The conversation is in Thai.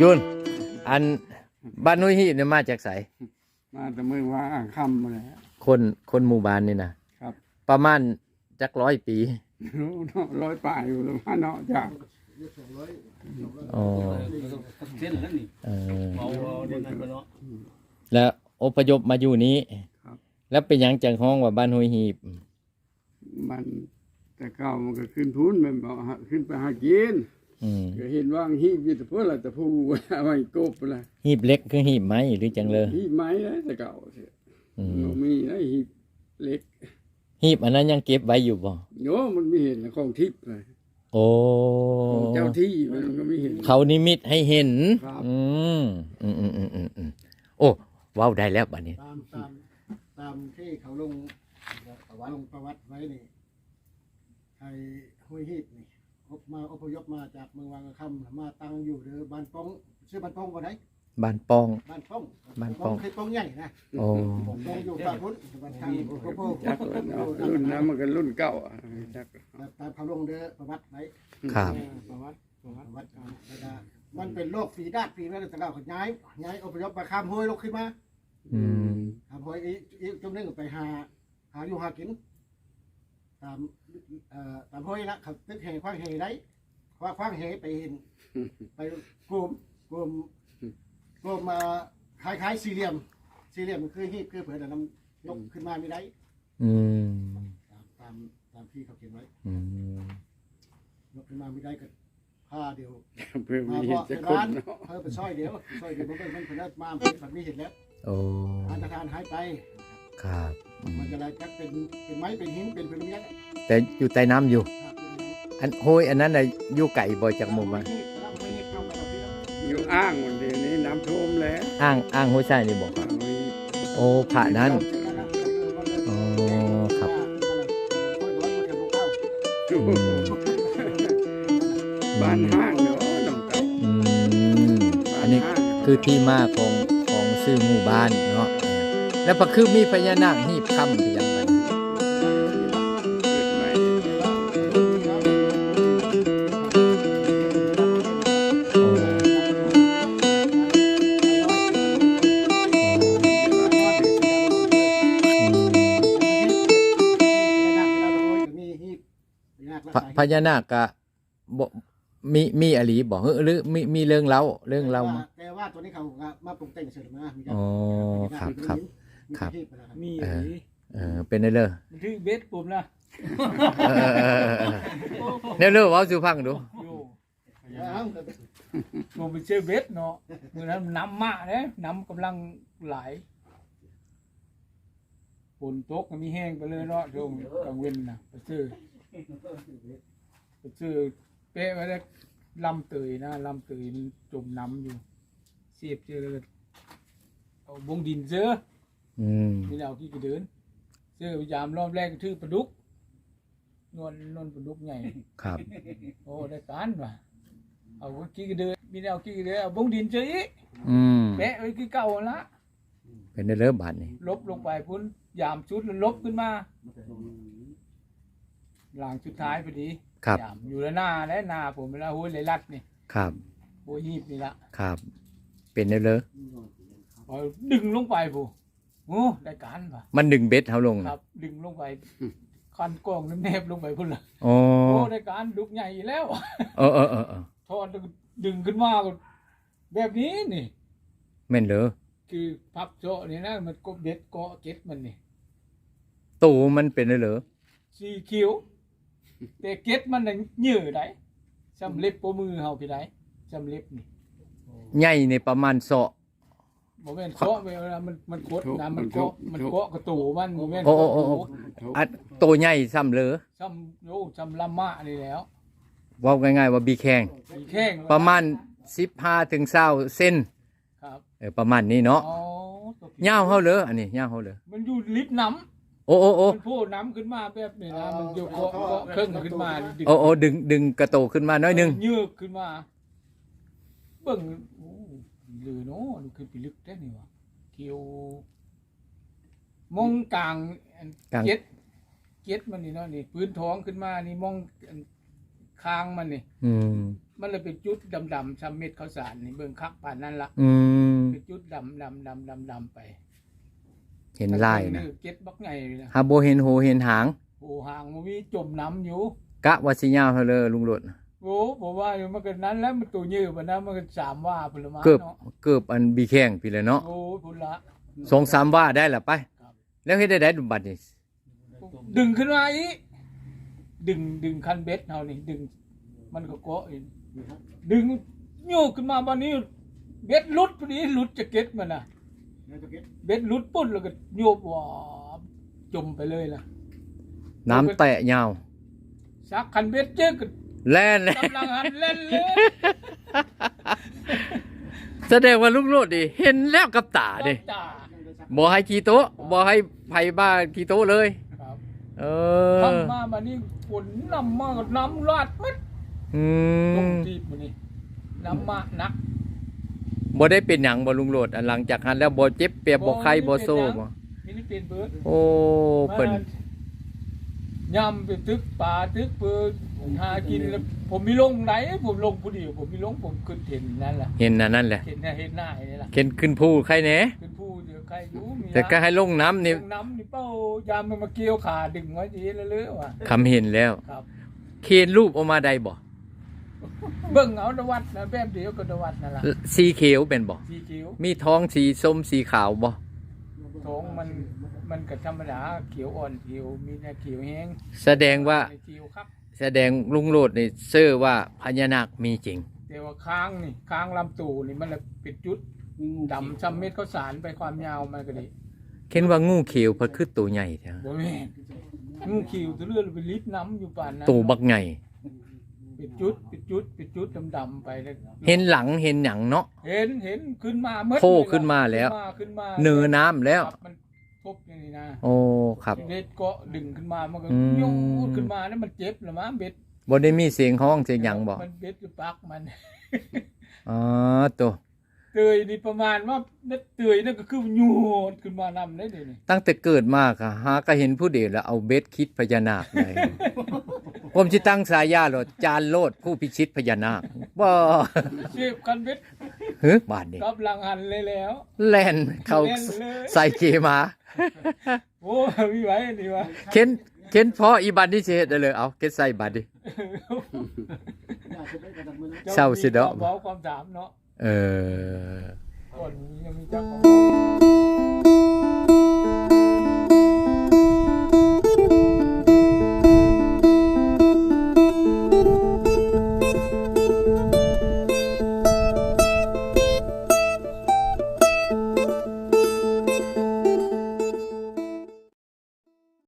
ยุนอันบ้านนุ้ยฮีบเนี่ยมาจากไสมาแต่มือว่าอ่างคำมาแหล้วคนคนหมู่บ้านนี่นะครับ ประมาณจักร้อยปีรู้เนาะร้อยป่ายอยู่แล้วว่าเนาะจากอ๋อเส้นแล้วนี่เออเอาเอาเดินไปเนาะแล้วอพยพมาอยู่นี้แล้วเป็นหยังจังห้องว่าบ้านห้วยฮีบ มันแต่เก่ามันก็ขึ้นทุนมันบอกหาขึ้นไปหากิน อืมก็เห็นว่างฮีบอยู่แต่เพื่ออะไรแต่ผู้เอาไว้กบละฮีบเล็กคือฮีบไม้หรือจังเลยฮีบไม้นะแต่เก่าเสียอืมมันมีนะฮีบเล็กฮีบอันนั้นยังเก็บไว้อยู่บ่โยมันไม่เห็นนะของทิพย์เลยโอ้ของเจ้าที่มันก็ไม่เห็น เขานิมิตให้เห็น ครับ อืมอืมอืมอืมอืมอืมโอ้ว้าวได้แล้วบัดนี้ ตามตามตามที่เขาลงประวัติลงประวัติไว้นี่ไอ้ห้วยฮีบนี่ อพมาอพยพมาจากเมืองวังกะคำมาตั้งอยู่เด้อบ้านป้องชื่อบ้านป้องบ่ได้บ้านป้อง บ้านป้องบ้านป้องคือป้องใหญ่นะโอ้ ป้องอยู่ฝั่งนู้นบ้านข้างโอ้โหจักเนาะรุ่นนั้นมันก็รุ่นเก่าอะจักตามเขาลงเด้อประวัติไว้ครับเออประวัติประวัติประวัติเอาแล้วก็มันเป็นโรคฝีดาดฝีนั่นแต่เราเขาย้ายย้ายอพยพมาข้ามห้วยลงขึ้นมาอืมทำหอยอีกอีกจมนึงไปหา หาอยู่หากิน ตามเอ่อตามห้อยละเขาตึกแห่คว้างแห่ได้คว้างคว้างแห่ไปเห็น ไปกลุ่มกลุ่มกลุ่มมาคล้ายคล้ายๆสี่เหลี่ยม สี่เหลี่ยมมันคือฮีบคือเผื่อแต่น้ำยกขึ้นมาไม่ได้อืมตามตามตามที่เขาเขียนไว้อืมยกขึ้นมาไม่ได้ก็ผ้าเดียวเพื่อมามีเพเห็นราะจะในคนบ้านเนาะเพิ่มไปซอยเดียวซอยเดียวมันเป็นมันเป็นมาแบบนี้เห็นแล้วโอ้อันตรธานหายไป ครับอื มมันจะอะไรจะเป็นเป็นไม้เป็นหินเป็นเป็นยักษ์แต่อยู่ใต้น้ำอยู่ครับอันโห้ยอันนั้นน่ะอยู่ไก่บ่จากหมู่บ้านอยู่อ้างวันเดียวนี้น้ำท่วมแล้วอ้างอ้างห้วยใช่นี่บอกฝั่งนี้โอ้พระนั้นอ๋อครับอืมบ้านห้างเนาะน้องเต่าอืมอันนี้คือที่มาของของชื่อหมู่บ้านเนาะเออ แล้วพอคือมีพญานาคหีบค่ำที่ยังไงเกิดใหม่โอ้พระพญานาคกะบ่มีมีอหลีบอกหรือมีมีเรื่องเล่าเรื่องเล่ามาแต่ว่าตัวนี้เขามาปรุงแต่งเสร็จมามีอ๋อครับครับ ครับ มีเออนี่เออเป็นได้เลยมันถือเบสผมนะเออเออเออเออเนี่ยเรื่องเว่าสู่ฟังดู อยู่ผมไปเชื่อเบสเนาะมือนั้นน้ำมาเนี่ยน้ำกำลังไหลฝนตกก็มีแห้งไปเลยเนาะช่วงกลางเว้นนะไปซื้อไปซื้อเป๊ะไว้แล้วลำเตยนะลำเตยมันจมน้ำอยู่เสียบเจอเลยเอาบงดินเจอ อืมนี่เราที่กระเดินเจอพยายามรอบแรกก็ถือปลาดุกนวลนวลปลาดุกใหญ่ ครับ โอ้ได้การว่ะเอากี้กระเดินมีแนวกี้กระเดินเอาบงดินเจออีกอืมแปะไว้คือเก่าละเป็นได้เริ่มบาดนี่ลบลงไปพุ่นยามชุดแล้วลบขึ้นมา หลังชุดท้ายพอดีครับ ยามอยู่แล้วหน้าและหน้าผมเวลาหัวเลยรัดนี่ครับ หัวหีบนี่ละครับ เป็นได้เลยพอดึงลงไปผู้ โอ้ได้การว่ะมันดึงเบ็ดเขาลงคน่ะรับ ดึงลงไปคันกล้องน้ำแนบลงไปพุ่นละโอ้โอ้ได้การดุกใหญ่แล้ว เออเออเออเออทอดแล้วก็ดึงขึ้นมาก็แบบนี้นี่ แม่นเลยคือพับโจะนี่นะมันก็เบ็ดเกาะเก็ดมันนี่ตูมันเป็นได้เลยสีเขียวแต่เก็ดมันน่ะเหยื่อได้สำเร็จปมือเฮาพี่ได้สำเร็จนี่ใหญ่ในประมาณเสาะ บ่แม่นเกาะเวลามันมันกดนะมันเกาะมันเกาะกระตูมันบ่แม่นโอ้โอ้โอ้โอ้ อัดโตใหญ่ซ้ำเลยซ้ำโอ้ซ้ำลำมะนี่แล้วเว่าง่ายๆว่าบีแข้งสีแข้งประมาณ15ถึง20เซนครับเออประมาณนี้เนาะอ๋อตัพี่ยาวเฮาเลยอันนี้ยาวเฮาเลยมันอยู่ลิฟต์น้ำ โอ้โอ้โอ้มันโผล่น้ำขึ้นมาแบบนี้นะมันอยู่เกาะเกาะเครื่องขึ้นมาดึงโอ้โอ้ดึงดึงกระโตขึ้นมาหน้อยหนึงเยือกขึ้นมา เบิ่ง ลึกได้นี่วะเกี่ยวมองกลางอันกลาง เก็ดเก็ดมันนี่เนาะนี่พื้นท้องขึ้นมานี่มองอันคางมันนี่ อืม มันเลยเป็นจุดดำๆชำเม็ดข้าวสารนี่เบิ่งคักปานนั้นละอืม เป็นจุดดำดำดำดำดำไปเห็นลายนะเก็ดบักไงเลยนะหาบ่เห็นหูเห็นหาง โอ้ห่างมันมีจมน้ำอยู่กะว่าสิยาวเท่าเลยลุงโลด โอ้ผมว่าอยู่มันก็นั้นแล้วมันตัวยืดมันนะมันก็สามว่าผลไม้เกือบเนาะเกือบอันบีแข้งพี่เลยเนาะโอ้พุ่นละ สองสามว่าได้ละไป ครับ แล้วเฮ็ดได้ได้ดุบัดนี่ดึงขึ้นมาอีกดึงดึงคันเบ็ดเฮานี่ดึง มันก็เกาะอีกดึงโยกขึ้นมาบัดนี้ เบ็ดหลุดพอดีหลุดจะเก็ตมันน่ะแล้วจะเก็บเบ็ดหลุดปุ๊บแล้วก็โยบว่าจมไปเลยล่ะ น้ำแตะยาวซักคันเบ็ดเจ๊ก็ แล่นเลยกำลังหันเล่นเลยแสดงว่าลุงโลดดิเห็นแล้วกับตาดิตาบ่ให้ขี่โต๊ะบ่ให้ไผบ้าขี่โต๊ะเลย ครับเออทำมาบัดนี้ฝนน้ำมาก็น้ำลาดมัดอืตรงมจีบมันนี่น้ำมาหนักบ่ได้เป็นหยังบ่ลุงโลดอันหลังจากนั้นแล้วบ่เจ็บเปียบบ่ไข้บ่โซ่บ่มินิเป็นเบิร์ดโอ้เพิ่น ยำไปตึกป่าตึกเปิดหากินแล้วผมมีลงไหนผมลงผู้เดียวผมมีลงผมขึ้นเห็นนั่นแหละเห็นอันนั่นแหละเห็นหน้าเห็นหน้านี่แหละเข็นขึ้นภูใครแหน่ขึ้นผู้เดียวใครอยู่มีแต่ก็ให้ลงน้ำนี่ลงน้ำนี่เป้ายามมันมาเกี่ยวขาดึงไว้ทีละเรื่อยๆว่ะคำเห็นแล้วครับเคนรูปออกมาได้บ่เบิ่งเอาดวัดนะแบบเดียวกับดวัดนั่นแหละสีเขียวเป็นบ่สีเขียวมีท้องสีส้มสีขาวบ่ท้อ งมันมันก็ธรรมดาเขียวอ่อนเขียวมีแต่เขียวแห้งแสดงว่าเขียวครับ แสดงลุงโลดนี่เชื่อว่าพญานาคมีจริง แต่ว่าค้างนี่ค้างลำตูนี่มันละเป็นจุดดำช้ำเม็ดข้าวสารไปความยาวมันก็ดีเห็นว่างูเขียวเพิ่นคือตัวใหญ่แท้บ่แม่นงูคิวตัวเลือดไปลิบน้ำอยู่ป่านนั้น ตัวบักใหญ่เป็นจุดเป็นจุดเป็นจุดดำๆไปแล้วเห็นหลังเห็นหยังเนาะ เห็นเห็นขึ้นมาเมื่อโผล่ขึ้นมาแล้ว ขึ้นมาเนือน้ำแล้ว ครับมันทบอย่างนี้นะโอ้ครับ เบ็ดเกาะดึงขึ้นมามันก็อืมโยดขึ้นมาแล้วมันเจ็บหรือมั้งเบ็ดบ่ได้มีเสียงห้องเสียงหยังบ่มันเบ็ดอยู่ปักมันอ๋อตัวเตยนี่ประมาณว่าเน็ตเตยนั่นก็คือโยดขึ้นมานำได้เลยนี่ตั้งแต่เกิดมาก็หาก็เห็นผู้เดียวแล้วเอาเบ็ดคิดพญานาคเลย ผมสิตั้งสายาโลดจานโลดผู้พิชิตพญานาคบ่เสียบคันเบ็ดฮึบาดนี้กับหลังหันเลยแล้ว แล่นเข้าเล่นเลยใส่เกมาโอ้มีไว้นี่วะเข็นเข็นพออีบันนี่สิเฮ็ดได้เลยเอาเข็นใส่บัดดิน่าจะเป็นกระดับมือนะเศร้าสิเนาะเว้าความถามเนาะเออก่อนนี้ยังมีจักร